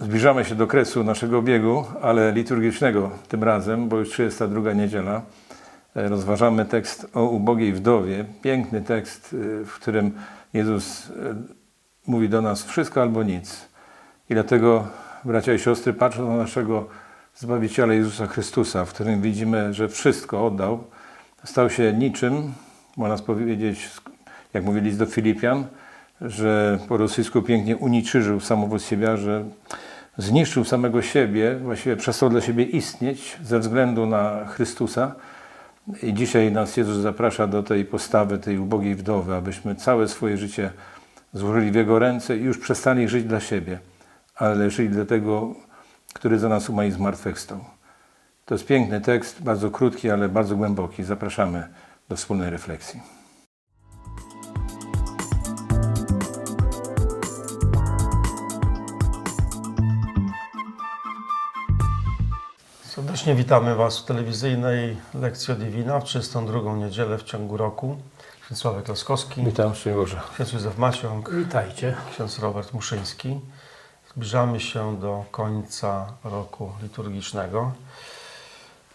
Zbliżamy się do kresu naszego biegu, ale liturgicznego tym razem, bo już 32 niedziela. E, Rozważamy tekst o ubogiej wdowie. Piękny tekst, e, w którym Jezus e, mówi do nas wszystko albo nic. I dlatego, bracia i siostry, patrząc na naszego Zbawiciela Jezusa Chrystusa, w którym widzimy, że wszystko oddał, stał się niczym, można powiedzieć, jak mówi list do Filipian, że po rosyjsku pięknie uniczyżył samowód siebie, że zniszczył samego siebie, właściwie przestał dla siebie istnieć ze względu na Chrystusa. I dzisiaj nas Jezus zaprasza do tej postawy, tej ubogiej wdowy, abyśmy całe swoje życie złożyli w Jego ręce i już przestali żyć dla siebie, ale żyli dla tego, który za nas umarł i zmartwychwstał. To jest piękny tekst, bardzo krótki, ale bardzo głęboki. Zapraszamy do wspólnej refleksji. Serdecznie witamy Was w telewizyjnej lekcji Divina w 32 niedzielę w ciągu roku. Ksiądz Sławek Laskowski, Witam, szczęść Boże. ksiądz Józef Maciąg, Witajcie. ksiądz Robert Muszyński. Zbliżamy się do końca roku liturgicznego.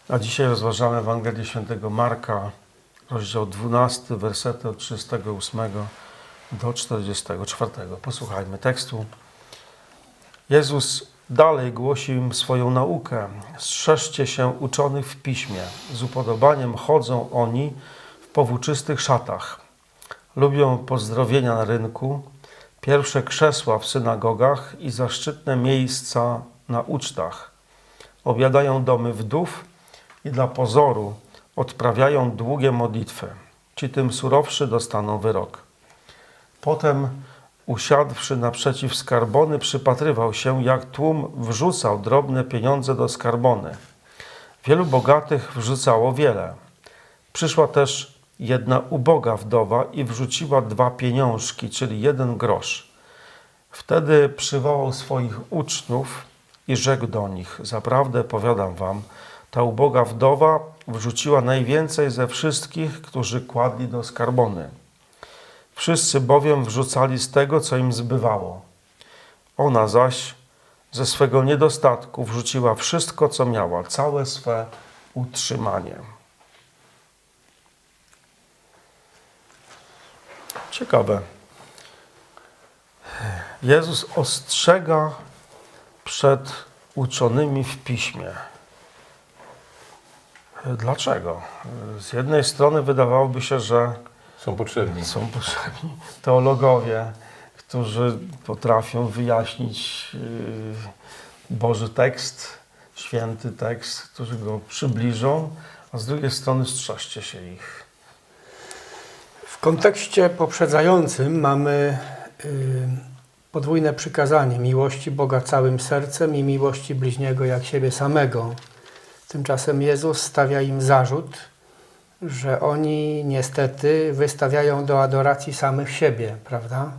A dzisiaj rozważamy Ewangelię Świętego Marka, rozdział 12, wersety od 38 do 44. Posłuchajmy tekstu. Jezus dalej głosił im swoją naukę. Strzeżcie się uczonych w piśmie. Z upodobaniem chodzą oni w powłóczystych szatach. Lubią pozdrowienia na rynku, pierwsze krzesła w synagogach i zaszczytne miejsca na ucztach. Obiadają domy wdów i dla pozoru odprawiają długie modlitwy. Ci tym surowszy dostaną wyrok. Potem, usiadłszy naprzeciw skarbony, przypatrywał się, jak tłum wrzucał drobne pieniądze do skarbony. Wielu bogatych wrzucało wiele. Przyszła też jedna uboga wdowa i wrzuciła dwa pieniążki, czyli jeden grosz. Wtedy przywołał swoich uczniów i rzekł do nich: Zaprawdę powiadam wam, ta uboga wdowa wrzuciła najwięcej ze wszystkich, którzy kładli do skarbony. Wszyscy bowiem wrzucali z tego, co im zbywało. Ona zaś ze swego niedostatku wrzuciła wszystko, co miała, całe swe utrzymanie. Ciekawe. Jezus ostrzega przed uczonymi w piśmie. Dlaczego? Z jednej strony wydawałoby się, że Są potrzebni. są potrzebni teologowie, którzy potrafią wyjaśnić yy, Boży tekst, święty tekst, którzy go przybliżą, a z drugiej strony strzeżcie się ich. W kontekście poprzedzającym mamy y, podwójne przykazanie miłości Boga całym sercem i miłości bliźniego jak siebie samego. Tymczasem Jezus stawia im zarzut, że oni niestety wystawiają do adoracji samych siebie, prawda?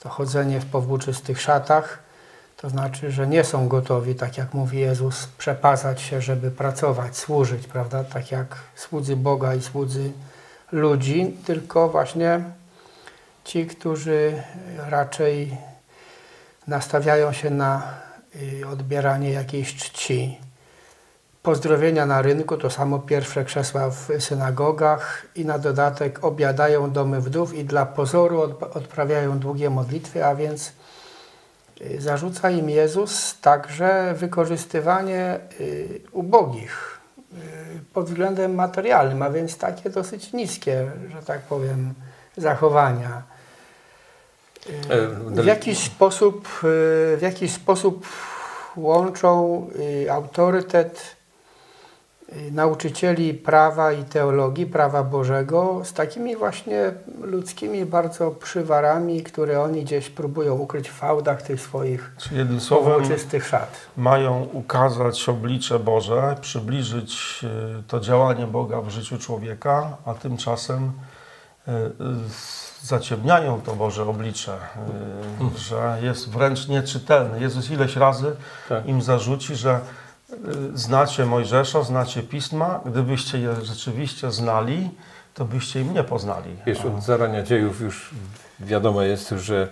To chodzenie w powłóczystych szatach, to znaczy, że nie są gotowi, tak jak mówi Jezus, przepasać się, żeby pracować, służyć, prawda? Tak jak słudzy Boga i słudzy ludzi, tylko właśnie ci, którzy raczej nastawiają się na y, odbieranie jakiejś czci. Pozdrowienia na rynku to samo pierwsze krzesła w synagogach i na dodatek obiadają domy wdów i dla pozoru odp- odprawiają długie modlitwy, a więc y, zarzuca im Jezus także wykorzystywanie y, ubogich y, pod względem materialnym, a więc takie dosyć niskie, że tak powiem, zachowania. E, W jakiś sposób, w jakiś sposób łączą autorytet nauczycieli prawa i teologii, prawa Bożego z takimi właśnie ludzkimi bardzo przywarami, które oni gdzieś próbują ukryć w fałdach tych swoich Czyli jednym słowem szat. mają ukazać oblicze Boże, przybliżyć y, to działanie Boga w życiu człowieka, a tymczasem y, y, zaciemniają to Boże oblicze, y, że jest wręcz nieczytelne. Jezus ileś razy Tak. im zarzuci, że y, znacie Mojżesza, znacie Pisma, gdybyście je rzeczywiście znali, to byście im nie poznali. Wiesz, od zarania dziejów już wiadomo jest, że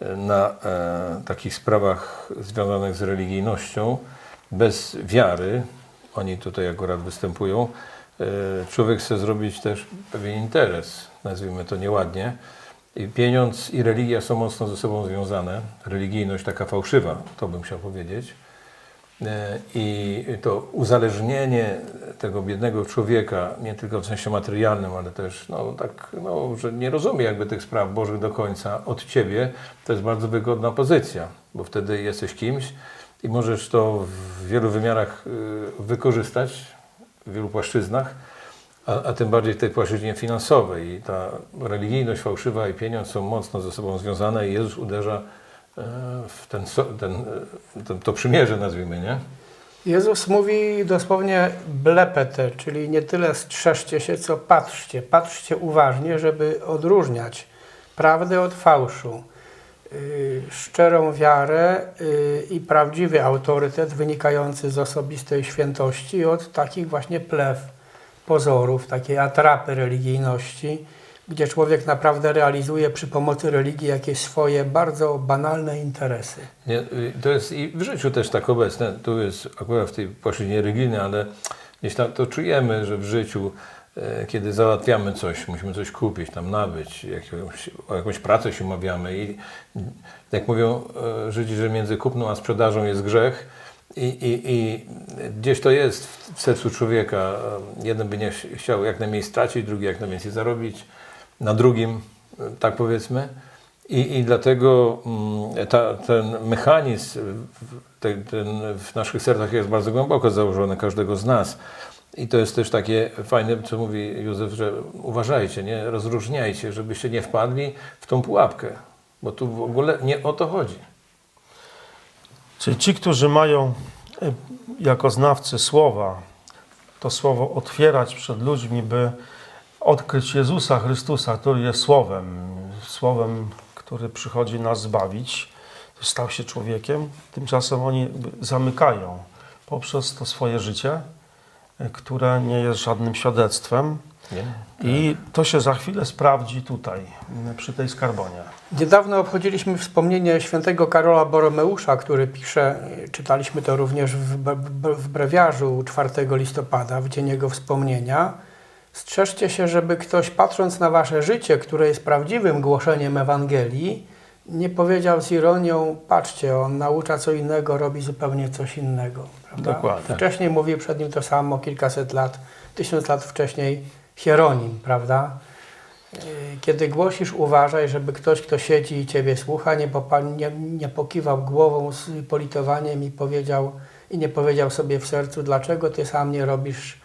e, na e, takich sprawach związanych z religijnością, bez wiary, oni tutaj akurat występują, e, człowiek chce zrobić też pewien interes, nazwijmy to nieładnie. I pieniądz i religia są mocno ze sobą związane. Religijność taka fałszywa, to bym chciał powiedzieć. E, I to uzależnienie tego biednego człowieka, nie tylko w sensie materialnym, ale też no, tak, no, że nie rozumie jakby tych spraw Bożych do końca od Ciebie, to jest bardzo wygodna pozycja, bo wtedy jesteś kimś i możesz to w wielu wymiarach y, wykorzystać, w wielu płaszczyznach, a, a tym bardziej w tej płaszczyźnie finansowej. I ta religijność fałszywa i pieniądz są mocno ze sobą związane i Jezus uderza w ten, ten, e, ten, to przymierze, nazwijmy, nie? Jezus mówi dosłownie blepete, czyli nie tyle strzeżcie się, co patrzcie. Patrzcie uważnie, żeby odróżniać prawdę od fałszu. Yy, Szczerą wiarę yy, i prawdziwy autorytet wynikający z osobistej świętości od takich właśnie plew, pozorów, takiej atrapy religijności, gdzie człowiek naprawdę realizuje przy pomocy religii jakieś swoje bardzo banalne interesy. Nie, y, to jest i w życiu też tak obecne. Tu jest akurat w tej płaszczyźnie religijnej, ale gdzieś tam to czujemy, że w życiu, e, kiedy załatwiamy coś, musimy coś kupić, tam nabyć, jakąś, o jakąś pracę się umawiamy i jak mówią e, Żydzi, że między kupną a sprzedażą jest grzech i, i, i gdzieś to jest w, sercu człowieka. E, Jeden by nie ch- chciał jak najmniej stracić, drugi jak najwięcej zarobić, na drugim, e, tak powiedzmy. I, I dlatego mm, ta, ten mechanizm ten, ten w naszych sercach jest bardzo głęboko założony, każdego z nas. I to jest też takie fajne, co mówi Józef, że uważajcie, nie rozróżniajcie, żebyście nie wpadli w tą pułapkę, bo tu w ogóle nie o to chodzi. Czyli ci, którzy mają y, jako znawcy słowa to słowo otwierać przed ludźmi, by odkryć Jezusa Chrystusa, który jest słowem, słowem, który przychodzi nas zbawić, stał się człowiekiem, tymczasem oni zamykają poprzez to swoje życie, y, które nie jest żadnym świadectwem. Nie? I to się za chwilę sprawdzi tutaj, przy tej skarbonie. Niedawno obchodziliśmy wspomnienie świętego Karola Boromeusza, który pisze, czytaliśmy to również w, w brewiarzu 4 listopada, w dzień jego wspomnienia. Strzeżcie się, żeby ktoś patrząc na wasze życie, które jest prawdziwym głoszeniem Ewangelii, nie powiedział z ironią, patrzcie, on naucza co innego, robi zupełnie coś innego. Prawda? Dokładnie. Wcześniej mówił przed nim to samo, kilkaset lat, tysiąc lat wcześniej Hieronim, prawda? Yy, Kiedy głosisz, uważaj, żeby ktoś, kto siedzi i Ciebie słucha, nie, popa- nie, nie pokiwał głową z politowaniem i powiedział i nie powiedział sobie w sercu, dlaczego Ty sam nie robisz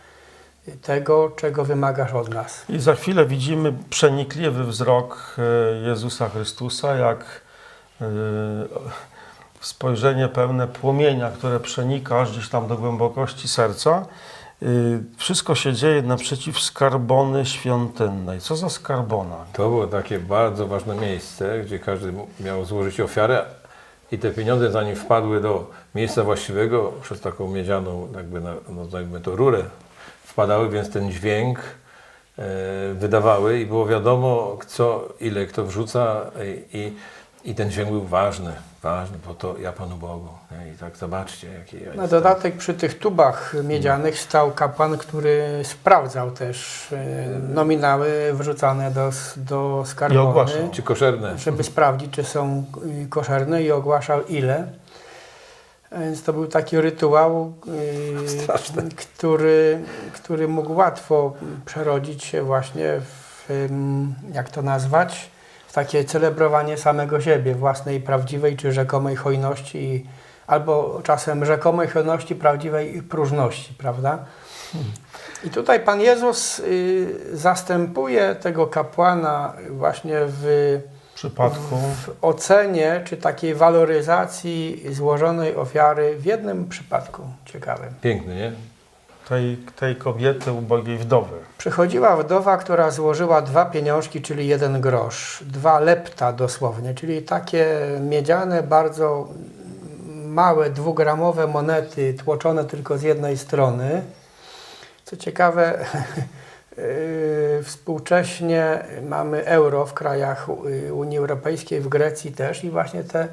tego, czego wymagasz od nas. I za chwilę widzimy przenikliwy wzrok e, Jezusa Chrystusa, jak e, spojrzenie pełne płomienia, które przenika aż gdzieś tam do głębokości serca. E, Wszystko się dzieje naprzeciw skarbony świątynnej. Co za skarbona? To było takie bardzo ważne miejsce, gdzie każdy miał złożyć ofiarę i te pieniądze zanim wpadły do miejsca właściwego przez taką miedzianą, jakby na, no, nazwijmy to rurę, wpadały, więc ten dźwięk e, wydawały i było wiadomo, co, ile kto wrzuca i, i, i ten dźwięk był ważny, ważny, bo to ja Panu Bogu. Nie? I tak zobaczcie, jaki ja Na dodatek przy tych tubach miedzianych stał kapłan, który sprawdzał też e, nominały wrzucane do, do I skarbony. ogłaszał. Czy koszerne? żeby sprawdzić, czy są koszerne i ogłaszał ile. A Więc to był taki rytuał, y, który, który mógł łatwo przerodzić się właśnie w, jak to nazwać, w takie celebrowanie samego siebie, własnej prawdziwej czy rzekomej hojności, albo czasem rzekomej hojności, prawdziwej próżności, prawda? I tutaj Pan Jezus y, zastępuje tego kapłana właśnie W przypadku w ocenie czy takiej waloryzacji złożonej ofiary w jednym przypadku ciekawym. Piękny, nie? tej, tej kobiety ubogiej wdowy. Przychodziła wdowa, która złożyła dwa pieniążki, czyli jeden grosz, dwa lepta dosłownie, czyli takie miedziane, bardzo małe, dwugramowe monety, tłoczone tylko z jednej strony. Co ciekawe, Współcześnie mamy euro w krajach yy, Unii Europejskiej, w Grecji też i właśnie te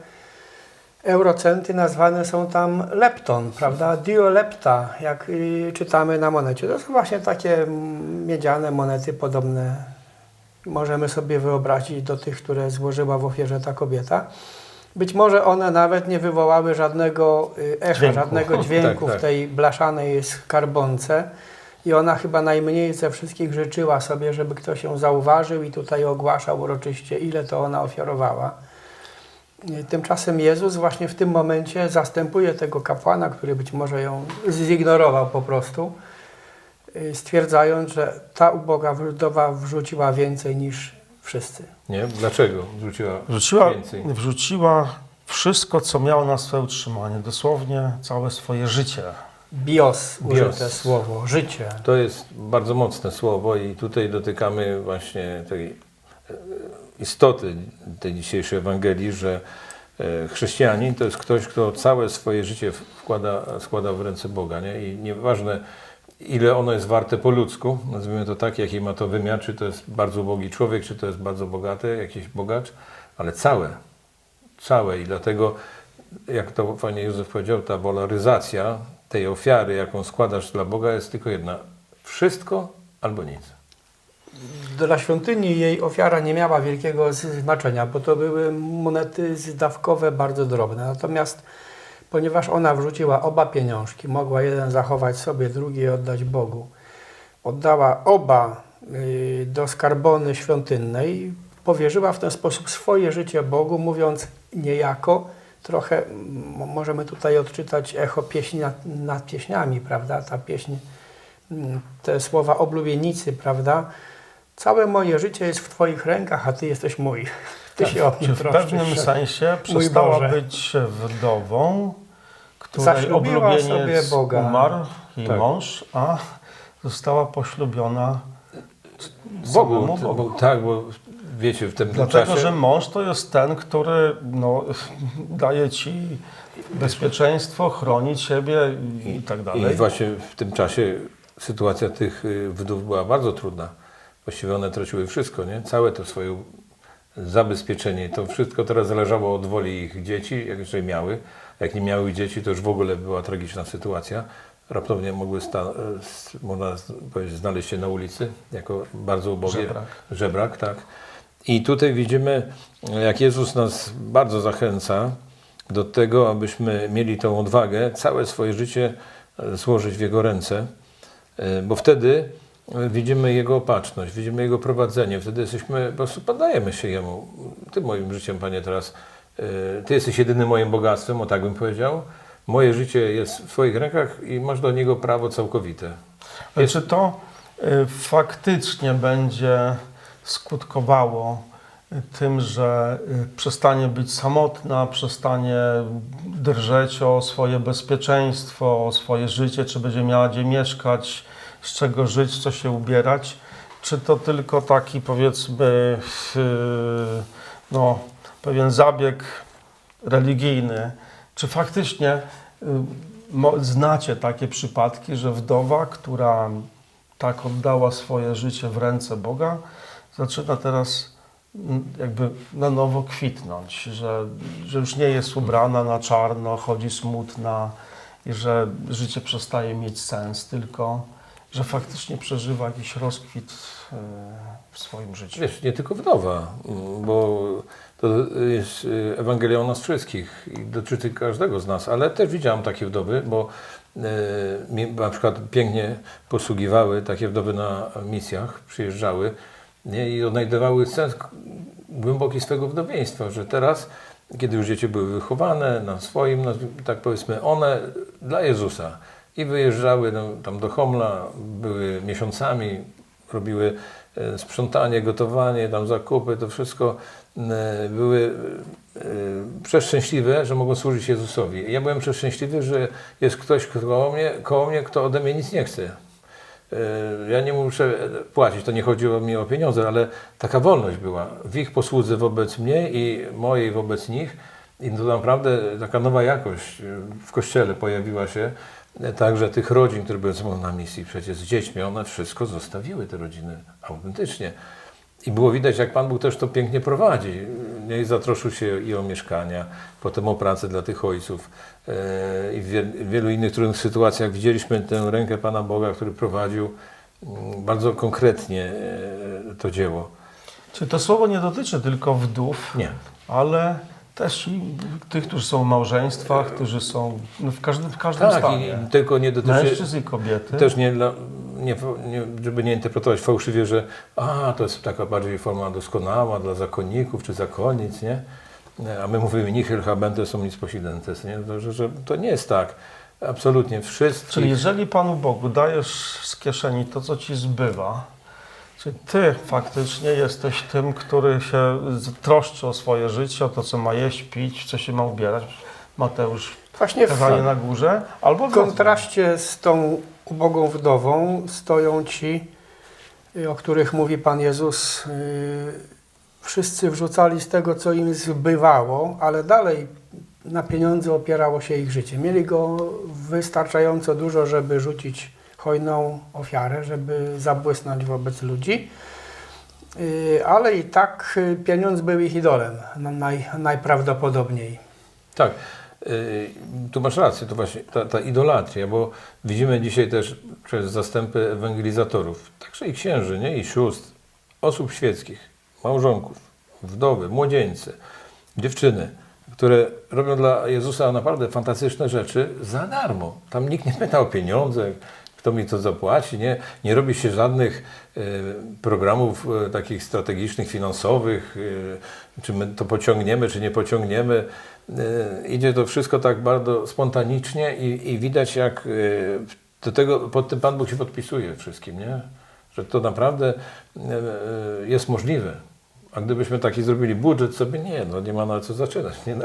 eurocenty nazwane są tam lepton, prawda? Diolepta, jak yy, czytamy na monecie. To są właśnie takie miedziane monety podobne. Możemy sobie wyobrazić do tych, które złożyła w ofierze ta kobieta. Być może one nawet nie wywołały żadnego yy, echa, Dźwięku. żadnego dźwięku Tak, tak. w tej blaszanej skarbonce. I ona chyba najmniej ze wszystkich życzyła sobie, żeby ktoś ją zauważył i tutaj ogłaszał uroczyście, ile to ona ofiarowała. Tymczasem Jezus właśnie w tym momencie zastępuje tego kapłana, który być może ją zignorował po prostu, y, stwierdzając, że ta uboga wdowa wrzuciła więcej niż wszyscy. Nie? Dlaczego wrzuciła Wrzuciła, więcej? wrzuciła wszystko, co miała na swoje utrzymanie, dosłownie całe swoje życie. Bios, Bios. użyte słowo, życie. To jest bardzo mocne słowo i tutaj dotykamy właśnie tej e, istoty tej dzisiejszej Ewangelii, że e, chrześcijanin to jest ktoś, kto całe swoje życie wkłada, składa w ręce Boga. Nie? I nieważne, ile ono jest warte po ludzku, nazwijmy to tak, jaki ma to wymiar, czy to jest bardzo ubogi człowiek, czy to jest bardzo bogaty, jakiś bogacz, ale całe, całe i dlatego, jak to Panie Józef powiedział, ta waloryzacja tej ofiary, jaką składasz dla Boga jest tylko jedna. Wszystko albo nic. Dla świątyni jej ofiara nie miała wielkiego znaczenia, bo to były monety zdawkowe, bardzo drobne. Natomiast ponieważ ona wrzuciła oba pieniążki, mogła jeden zachować sobie, drugi oddać Bogu, oddała oba y, do skarbony świątynnej, powierzyła w ten sposób swoje życie Bogu, mówiąc niejako, trochę możemy tutaj odczytać echo pieśni nad, nad pieśniami, prawda? Ta pieśń, te słowa oblubienicy, prawda? Całe moje życie jest w Twoich rękach, a Ty jesteś mój. Ty się o mnie w pewnym sensie przestała być wdową, której Zaślubiła oblubieniec sobie Boga. umarł, jej Tak. mąż, a została poślubiona Bogu, Bogu. bo, tak, bo wiecie, w tym Dlatego, czasie... że mąż to jest ten, który no, daje ci bezpieczeństwo, chroni ciebie i, i tak dalej. I właśnie w tym czasie sytuacja tych y, wdów była bardzo trudna. Właściwie one traciły wszystko, nie? Całe to swoje zabezpieczenie. To wszystko teraz zależało od woli ich dzieci, jak jeszcze miały. Jak nie miały dzieci, to już w ogóle była tragiczna sytuacja. Raptownie mogły, można powiedzieć, znaleźć się na ulicy jako bardzo ubogie. Żebrak. Żebrak, tak. I tutaj widzimy, jak Jezus nas bardzo zachęca do tego, abyśmy mieli tą odwagę całe swoje życie e, złożyć w Jego ręce, e, bo wtedy e, widzimy Jego opatrzność, widzimy Jego prowadzenie, wtedy jesteśmy, po prostu poddajemy się Jemu. Ty moim życiem, Panie, teraz, Ty jesteś jedynym moim bogactwem, o tak bym powiedział. Moje życie jest w Twoich rękach i masz do niego prawo całkowite. Ale Czy to faktycznie będzie skutkowało y, tym, że y, przestanie być samotna, przestanie drżeć o swoje bezpieczeństwo, o swoje życie, czy będzie miała gdzie mieszkać, z czego żyć, co się ubierać? Czy to tylko taki powiedzmy y, no, pewien zabieg religijny? Czy faktycznie znacie takie przypadki, że wdowa, która tak oddała swoje życie w ręce Boga, zaczyna teraz mm, jakby na nowo kwitnąć, że, że już nie jest ubrana na czarno, chodzi smutna i że życie przestaje mieć sens, tylko że faktycznie przeżywa jakiś rozkwit y, w swoim życiu. Wiesz, nie tylko wdowa, mm, bo to jest y, Ewangelia o nas wszystkich i dotyczy każdego z nas, ale też widziałam takie wdowy, bo e, na przykład pięknie posługiwały takie wdowy na misjach, przyjeżdżały nie, i odnajdywały sens głęboki swego wdowieństwa, że teraz, kiedy już dzieci były wychowane na swoim, nazw- tak powiedzmy, one dla Jezusa i wyjeżdżały no, tam do Homla, były miesiącami, robiły e, sprzątanie, gotowanie, tam zakupy, to wszystko e, były e, przeszczęśliwe, że mogą służyć Jezusowi. Ja byłem przeszczęśliwy, że jest ktoś koło mnie, koło mnie kto ode mnie nic nie chce. E, Ja nie muszę płacić, to nie chodziło mi o pieniądze, ale taka wolność była w ich posłudze wobec mnie i mojej wobec nich. I to naprawdę taka nowa jakość e, w Kościele pojawiła się, e, także tych rodzin, które były na misji przecież z dziećmi, one wszystko zostawiły, te rodziny, autentycznie. I było widać, jak Pan Bóg też to pięknie prowadzi. Nie? I zatroszczył się i o mieszkania, potem o pracę dla tych ojców. E, I w wielu innych trudnych sytuacjach widzieliśmy tę rękę Pana Boga, który prowadził mm, bardzo konkretnie e, to dzieło. Czy to słowo nie dotyczy tylko wdów, Nie. ale też tych, którzy są w małżeństwach, którzy są no, w każdym, w każdym Tak, stanie. i tylko nie dotyczy... Mężczyzn i kobiety. Też nie, dla, nie, nie, żeby nie interpretować fałszywie, że a, to jest taka bardziej forma doskonała dla zakonników czy zakonnic, nie? A my mówimy nihil habente omnis possidentes, nie? To, że, że to nie jest tak. Absolutnie wszystkich. Czyli jeżeli Panu Bogu dajesz z kieszeni to, co Ci zbywa, czyli Ty faktycznie jesteś tym, który się troszczy o swoje życie, o to, co ma jeść, pić, co się ma ubierać. Mateusz, Właśnie kazanie na górze, albo w kontraście z tą ubogą wdową stoją ci, y, o których mówi Pan Jezus. y, Wszyscy wrzucali z tego, co im zbywało, ale dalej na pieniądze opierało się ich życie. Mieli go wystarczająco dużo, żeby rzucić hojną ofiarę, żeby zabłysnąć wobec ludzi. Y, Ale i tak y, pieniądz był ich idolem, no, naj, najprawdopodobniej. Tak, yy, tu masz rację, to właśnie ta, ta idolatria, bo widzimy dzisiaj też przez zastępy ewangelizatorów, także i księży, nie? i sióstr, osób świeckich, małżonków, wdowy, młodzieńcy, dziewczyny, które robią dla Jezusa naprawdę fantastyczne rzeczy za darmo. Tam nikt nie pyta o pieniądze, kto mi to zapłaci, nie, nie robi się żadnych e, programów e, takich strategicznych, finansowych, e, czy my to pociągniemy, czy nie pociągniemy. Idzie to wszystko tak bardzo spontanicznie i, i widać, jak do tego, pod tym Pan Bóg się podpisuje wszystkim, nie? że to naprawdę jest możliwe. A gdybyśmy taki zrobili budżet sobie, nie, no nie ma na co zaczynać, nie.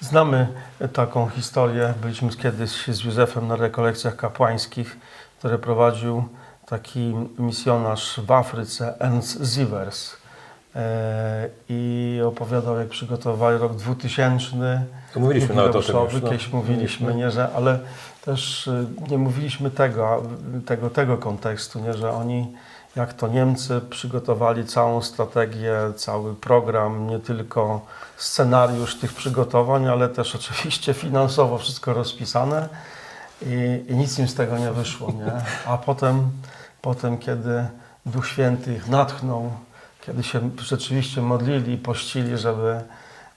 Znamy taką historię. Byliśmy kiedyś z Józefem na rekolekcjach kapłańskich, które prowadził taki misjonarz w Afryce, Ernst Sievers. E, I opowiadał, jak przygotowali rok 2000. To mówiliśmy nawet o tym już, no. Kiedyś mówiliśmy, nie, że, ale też y, nie mówiliśmy tego, tego, tego kontekstu, nie, że oni, jak to Niemcy, przygotowali całą strategię, cały program, nie tylko scenariusz tych przygotowań, ale też oczywiście finansowo wszystko rozpisane i, i nic im z tego nie wyszło, nie? A potem, potem, kiedy Duch Święty ich natchnął, kiedy się rzeczywiście modlili i pościli, żeby,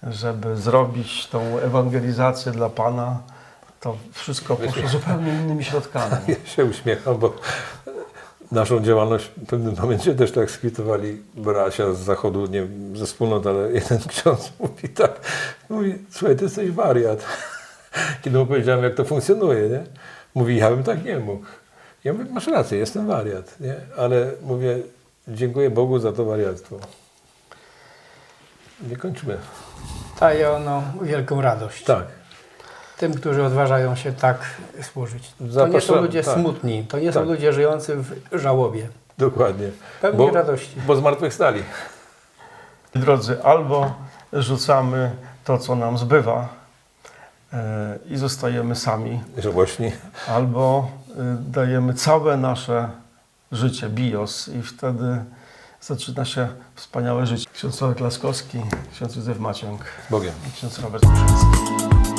żeby zrobić tą ewangelizację dla Pana, to wszystko poszło zupełnie innymi środkami. Ja się uśmiecham, bo naszą działalność w pewnym momencie też tak skwitowali bracia z zachodu, nie wiem, ze wspólnot, ale jeden ksiądz mówi tak, mówi, słuchaj, ty jesteś wariat. Kiedy mu powiedziałem, jak to funkcjonuje, nie? Mówi, ja bym tak nie mógł. Ja mówię, masz rację, jestem wariat, nie? Ale mówię, dziękuję Bogu za to wariactwo. Nie kończmy. Daje ono wielką radość. Tak. Tym, którzy odważają się tak służyć. To nie są ludzie tak. smutni, to nie są Tak. ludzie żyjący w żałobie. Dokładnie. Pełni Bo, radości. bo zmartwychwstali. Drodzy, albo rzucamy to, co nam zbywa e, i zostajemy sami, Żałośni. albo y, dajemy całe nasze życie, bios i wtedy zaczyna się wspaniałe życie. Ksiądz Sławek Laskowski, ksiądz Józef Maciąg Z Bogiem. i ksiądz Robert Muszyński.